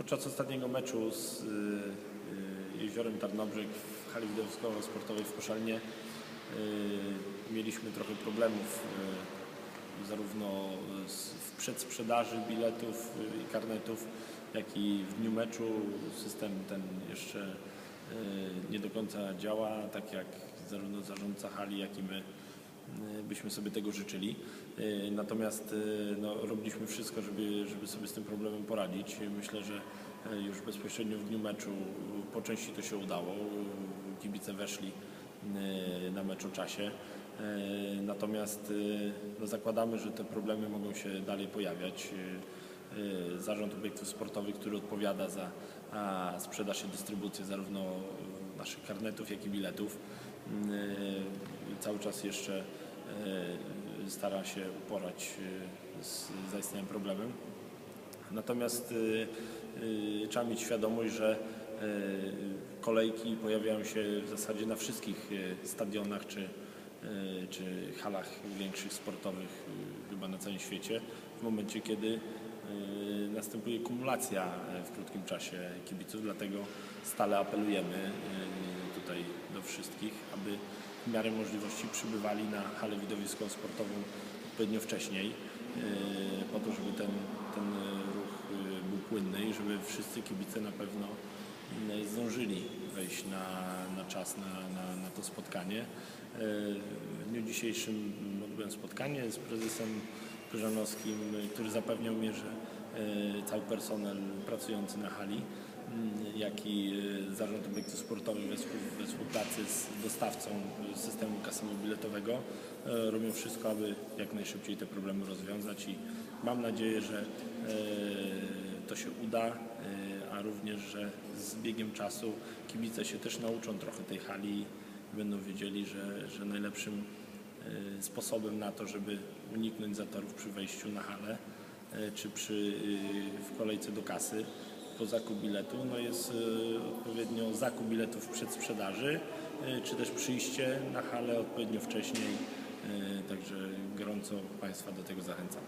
Podczas ostatniego meczu z y, y, Jeziorem Tarnobrzeg w hali widowiskowo-sportowej w Koszalnie y, mieliśmy trochę problemów zarówno w przedsprzedaży biletów i karnetów, jak i w dniu meczu. System ten jeszcze nie do końca działa, tak jak zarówno zarządca hali, jak i my byśmy sobie tego życzyli. Y, Natomiast y, no, robiliśmy wszystko, żeby, żeby sobie z tym problemem poradzić. Myślę, że już bezpośrednio w dniu meczu po części to się udało. Kibice weszli na mecz o czasie. Natomiast no, zakładamy, że te problemy mogą się dalej pojawiać. Zarząd obiektów sportowych, który odpowiada za sprzedaż i dystrybucję zarówno naszych karnetów, jak i biletów, y, cały czas jeszcze y, stara się uporać y, z zaistniałym problemem. Natomiast y, trzeba mieć świadomość, że kolejki pojawiają się w zasadzie na wszystkich stadionach czy, czy halach większych sportowych chyba na całym świecie w momencie, kiedy następuje kumulacja w krótkim czasie kibiców, dlatego stale apelujemy tutaj do wszystkich, aby w miarę możliwości przybywali na halę widowiskowo-sportową odpowiednio wcześniej, y, po to, żeby ten, ten ruch y, był płynny i żeby wszyscy kibice na pewno y, zdążyli wejść na, na czas na, na, na to spotkanie. W dniu dzisiejszym odbyłem spotkanie z prezesem Pyżanowskim, y, który zapewniał mnie, że cały personel pracujący na hali mm, jak i y, Zarząd Obiektów Sportowych we, współ- we współpracy z dostawcą systemu kasowo-biletowego y, robią wszystko, aby jak najszybciej te problemy rozwiązać i mam nadzieję, że y, to się uda, a również, że z biegiem czasu kibice się też nauczą trochę tej hali i będą wiedzieli, że, że najlepszym sposobem na to, żeby uniknąć zatorów przy wejściu na halę czy przy, w kolejce do kasy po zakup biletu, no jest y, odpowiednio zakup biletów w przedsprzedaży, y, czy też przyjście na halę odpowiednio wcześniej. y, Także gorąco Państwa do tego zachęcam.